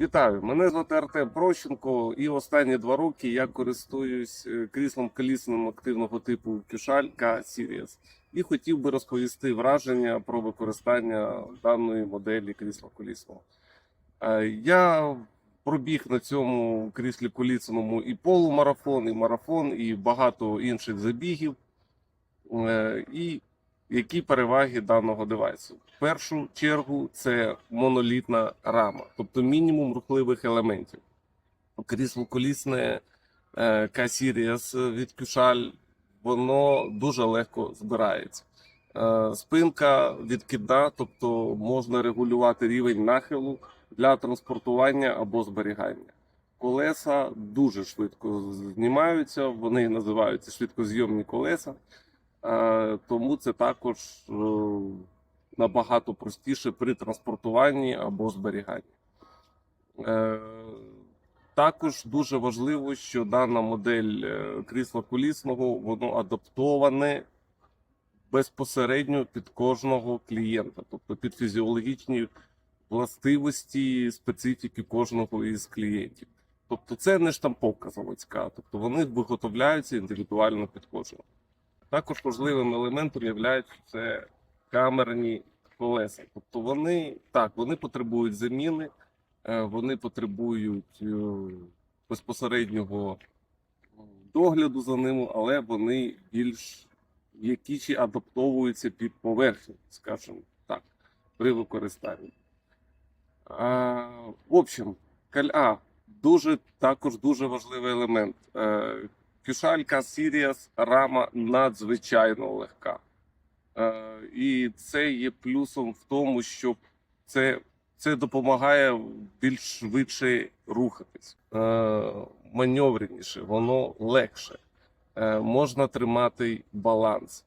Вітаю, мене звати Артем Прощенко, і останні два роки я користуюсь е, кріслом колісним активного типу Кюшаль K Series. І хотів би розповісти враження про використання даної моделі крісла колісного. Е, Я пробіг на цьому кріслі колісному і полумарафон, і марафон, і багато інших забігів. Е, І які переваги даного девайсу? В першу чергу це монолітна рама, тобто мінімум рухливих елементів. Крісло колісне е, K-Series від Кюшаль, воно дуже легко збирається. Е, Спинка відкидна, тобто можна регулювати рівень нахилу для транспортування або зберігання. Колеса дуже швидко знімаються, вони називаються швидкозйомні колеса. Е, Тому це також е, набагато простіше при транспортуванні або зберіганні. Е, Також дуже важливо, що дана модель крісла колісного воно адаптоване безпосередньо під кожного клієнта, тобто під фізіологічні властивості специфіки кожного із клієнтів. Тобто це не штамповка заводська, тобто вони виготовляються індивідуально під кожного. Також важливим елементом є це камерні колеса. Тобто вони так, вони потребують заміни, е, вони потребують е, безпосереднього догляду за ними, але вони більш якічі адаптовуються під поверхню, скажімо так, при використанні. А, в общем, каля дуже також дуже важливий елемент. Кюшалька Сіріас рама надзвичайно легка. Е, і це є плюсом в тому, що це, це допомагає більш швидше рухатись, е, маневреніше, воно легше. Е, можна тримати баланс.